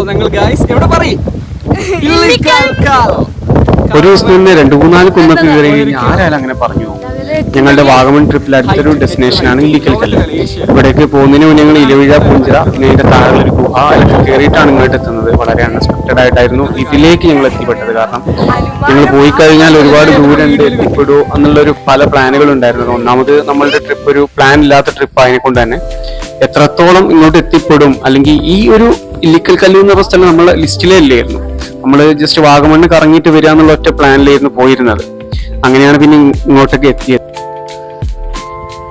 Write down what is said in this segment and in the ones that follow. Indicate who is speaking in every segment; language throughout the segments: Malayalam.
Speaker 1: അപ്പൊ ഞങ്ങൾ ഗൈസ് എവിടെ പറയും?
Speaker 2: ഒരു ദിവസം തന്നെ രണ്ടു മൂന്നാൽ കുന്നൊക്കെ കയറി കഴിഞ്ഞാൽ ആരായാലും അങ്ങനെ പറഞ്ഞു? ഞങ്ങളുടെ വാഗമൺ ട്രിപ്പിൽ അടുത്തൊരു ഡെസ്റ്റിനേഷൻ ആണ് ഇല്ലിക്കൽ കല്ല് ഇവിടേക്ക് പോകുന്നതിന് മുന്നേ ഞങ്ങൾ ഇലവിഴ പുഞ്ചിറ പിന്നെ അതിന്റെ താഴെ ഒരു ഗുഹ അതൊക്കെ കയറിയിട്ടാണ് ഇങ്ങോട്ട് എത്തുന്നത്. വളരെ അൺഎക്സ്പെക്ടഡ് ആയിട്ടായിരുന്നു ഇതിലേക്ക് ഞങ്ങൾ എത്തിപ്പെട്ടത്. കാരണം ഞങ്ങൾ പോയി കഴിഞ്ഞാൽ ഒരുപാട് ദൂരമുണ്ട് ഉണ്ട് എത്തിപ്പെടൂ എന്നുള്ളൊരു പല പ്ലാനുകൾ ഉണ്ടായിരുന്നു. ഒന്നാമത് നമ്മളുടെ ട്രിപ്പ് ഒരു പ്ലാൻ ഇല്ലാത്ത ട്രിപ്പ് ആയതിനെ കൊണ്ട് തന്നെ എത്രത്തോളം ഇങ്ങോട്ട് എത്തിപ്പെടും അല്ലെങ്കിൽ ഈ ഒരു ഇല്ലിക്കൽ കല്ല് എന്ന് സ്ഥലം നമ്മളെ ലിസ്റ്റിലേ ഇല്ലായിരുന്നു നമ്മൾ ജസ്റ്റ് വാഗമണ്ണ് കറങ്ങിയിട്ട് വരിക എന്നുള്ള ഒറ്റ പ്ലാനിലായിരുന്നു പോയിരുന്നത്. അങ്ങനെയാണ് പിന്നെ ഇങ്ങോട്ടൊക്കെ എത്തിയത്.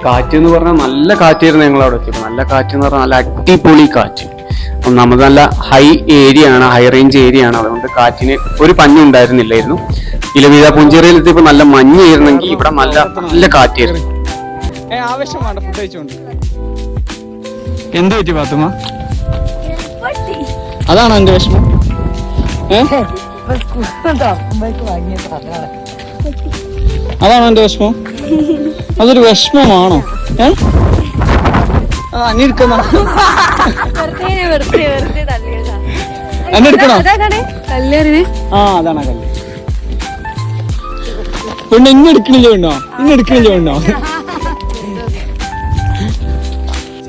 Speaker 2: കാറ്റ് എന്ന് പറഞ്ഞാൽ നല്ല കാറ്റായിരുന്നു ഞങ്ങൾ അവിടെ എത്തിയത്. നല്ല കാറ്റ് എന്ന് പറഞ്ഞാൽ നല്ല അടിപൊളി കാറ്റ്. ഒന്നാമത് നല്ല ഹൈ ഏരിയ ആണ് ഹൈ റേഞ്ച് ഏരിയ ആണ് അതുകൊണ്ട് കാറ്റിന് ഒരു പഞ്ഞു ഉണ്ടായിരുന്നില്ലായിരുന്നു. ഇലവീഴ പുഞ്ചേരിയിൽ എത്തിയപ്പോൾ നല്ല മഞ്ഞായിരുന്നെങ്കിൽ ഇവിടെ നല്ല നല്ല കാറ്റായിരുന്നു.
Speaker 1: എന്ത് പറ്റി പാത്തുമ്മ അതാണോ എന്റെ വിഷമം. അതാണ് എന്റെ വിഷമം. അതൊരു വിഷമമാണോ?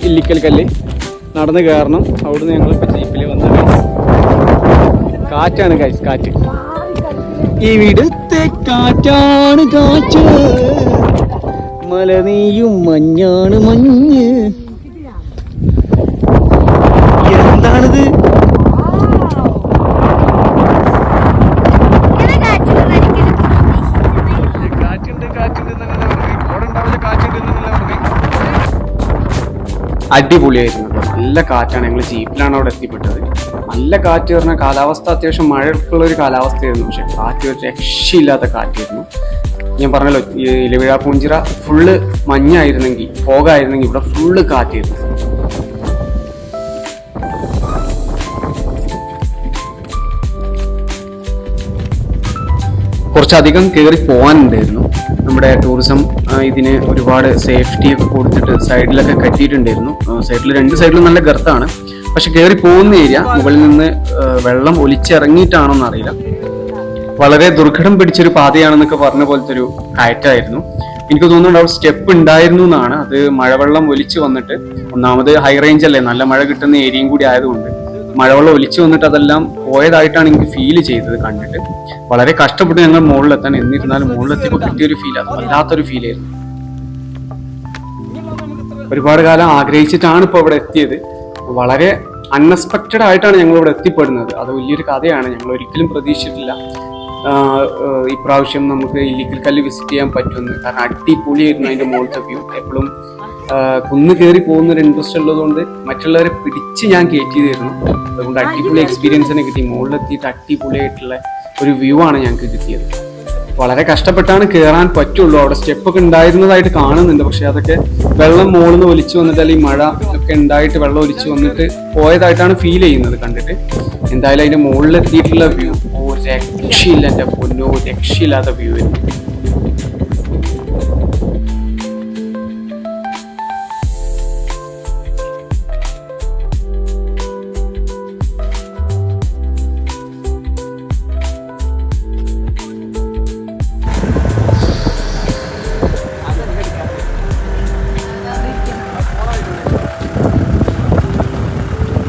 Speaker 1: ഇല്ലിക്കൽ കല്ല് നടന്ന് കയറണം. അവിടുന്ന് ഞങ്ങൾ ജീപ്പിൽ കാറ്റാണ് ഗൈസ് കാറ്റ്. ഇവിടുത്തെ കാറ്റാണ് കാറ്റ്. മലനീയും മഞ്ഞാണ് മഞ്ഞ്. എന്താണിത്?
Speaker 2: അടിപൊളിയായിരുന്നു. നല്ല കാറ്റാണ് ഞങ്ങൾ ജീപ്പിലാണ് അവിടെ എത്തിപ്പെട്ടത്. നല്ല കാറ്റ് പറഞ്ഞ കാലാവസ്ഥ അത്യാവശ്യം മഴയുള്ള ഒരു കാലാവസ്ഥയായിരുന്നു. പക്ഷെ കാറ്റ് ഒരു രക്ഷയില്ലാത്ത കാറ്റായിരുന്നു. ഞാൻ പറഞ്ഞല്ലോ ഈ ഇലവിഴ പൂഞ്ചിറ ഫുള്ള് മഞ്ഞായിരുന്നെങ്കിൽ ഫോഗായിരുന്നെങ്കിൽ ഇവിടെ ഫുള്ള് കാറ്റായിരുന്നു കുറച്ചധികം കയറി പോകാനുണ്ടായിരുന്നു നമ്മുടെ ടൂറിസം ഇതിന് ഒരുപാട് സേഫ്റ്റിയൊക്കെ കൊടുത്തിട്ട് സൈഡിലൊക്കെ കെട്ടിയിട്ടുണ്ടായിരുന്നു. സൈഡിൽ രണ്ട് സൈഡിലും നല്ല ഗർത്താണ് പക്ഷെ കയറി പോകുന്ന ഏരിയ മുകളിൽ നിന്ന് വെള്ളം ഒലിച്ചിറങ്ങിയിട്ടാണോന്ന് അറിയില്ല. വളരെ ദുർഘടം പിടിച്ചൊരു പാതയാണെന്നൊക്കെ പറഞ്ഞ പോലത്തെ ഒരു കയറ്റായിരുന്നു. എനിക്ക് തോന്നുന്നു അവിടെ സ്റ്റെപ്പ് ഉണ്ടായിരുന്നു എന്നാണ്. അത് മഴവെള്ളം ഒലിച്ചു വന്നിട്ട് ഒന്നാമത് ഹൈ റേഞ്ച് അല്ലേ? നല്ല മഴ കിട്ടുന്ന ഏരിയയും കൂടി ആയതുകൊണ്ട്. മഴവെള്ളം ഒലിച്ചു വന്നിട്ട് അതെല്ലാം പോയതായിട്ടാണ് എനിക്ക് ഫീൽ ചെയ്തത് കണ്ടിട്ട്. വളരെ കഷ്ടപ്പെട്ട് ഞങ്ങൾ മുകളിലെത്താൻ എന്നിരുന്നാലും മുകളിലെത്തിയപ്പോൾ കിട്ടിയൊരു അത് വല്ലാത്തൊരു ഫീൽ ആയിരുന്നു. ഒരുപാട് കാലം ആഗ്രഹിച്ചിട്ടാണ് ഇപ്പോൾ ഇവിടെ എത്തിയത്. വളരെ അൺഎക്സ്പെക്റ്റഡ് ആയിട്ടാണ് ഞങ്ങൾ ഇവിടെ എത്തിപ്പെടുന്നത്. അത് വലിയൊരു കഥയാണ്. ഞങ്ങൾ ഒരിക്കലും പ്രതീക്ഷിച്ചിട്ടില്ല. ഇപ്രാവശ്യം നമുക്ക് ഇല്ലിക്കൽ കല്ല് വിസിറ്റ് ചെയ്യാൻ പറ്റുമെന്ന്. കാരണം അടിപൊളിയായിരുന്നു അതിന്റെ മുകളിലത്തെ വ്യൂ എപ്പോഴും കുന്ന് കയറി പോകുന്ന ഒരു ഇൻട്രസ്റ്റ് ഉള്ളതുകൊണ്ട് മറ്റുള്ളവരെ പിടിച്ച് ഞാൻ കയറ്റി തരുന്നു. അതുകൊണ്ട് അടിപൊളി എക്സ്പീരിയൻസ് തന്നെ കിട്ടി. മുകളിലെത്തിയിട്ട് അടിപൊളിയായിട്ടുള്ള ഒരു വ്യൂ ആണ് ഞങ്ങൾക്ക് കിട്ടിയത്. വളരെ കഷ്ടപ്പെട്ടാണ് കയറാൻ പറ്റുള്ളൂ. അവിടെ സ്റ്റെപ്പൊക്കെ ഉണ്ടായിരുന്നതായിട്ട് കാണുന്നുണ്ട്. പക്ഷെ അതൊക്കെ വെള്ളം മുകളിൽ നിന്ന് ഒലിച്ചു വന്നിട്ട് അല്ലെങ്കിൽ മഴ ഒക്കെ ഉണ്ടായിട്ട് വെള്ളം ഒലിച്ചു വന്നിട്ട് പോയതായിട്ടാണ് ഫീൽ ചെയ്യുന്നത് കണ്ടിട്ട്. എന്തായാലും അതിന്റെ മുകളിൽ എത്തിയിട്ടുള്ള വ്യൂ ഓ രക്ഷയില്ല എന്റെ പൊന്നോ രക്ഷയില്ലാത്ത വ്യൂ ആയിരുന്നു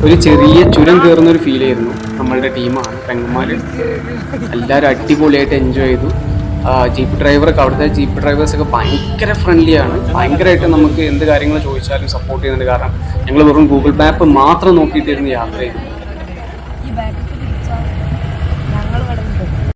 Speaker 2: ഒരു ചെറിയ ചുരം കയറുന്ന ഒരു ഫീൽ ആയിരുന്നു. നമ്മളുടെ ടീമാണ് പെങ്ങന്മാർ എല്ലാവരും അടിപൊളിയായിട്ട് എൻജോയ് ചെയ്തു. ജീപ്പ് ഡ്രൈവറൊക്കെ അവിടുത്തെ ജീപ്പ് ഡ്രൈവേഴ്സൊക്കെ ഭയങ്കര ഫ്രണ്ട്ലി ആണ്. ഭയങ്കരമായിട്ട് നമുക്ക് എന്ത് കാര്യങ്ങൾ ചോദിച്ചാലും സപ്പോർട്ട് ചെയ്യുന്നുണ്ട്. കാരണം ഞങ്ങൾ വെറും ഗൂഗിൾ മാപ്പ് മാത്രം നോക്കിയിട്ടായിരുന്നു യാത്ര ചെയ്തത്.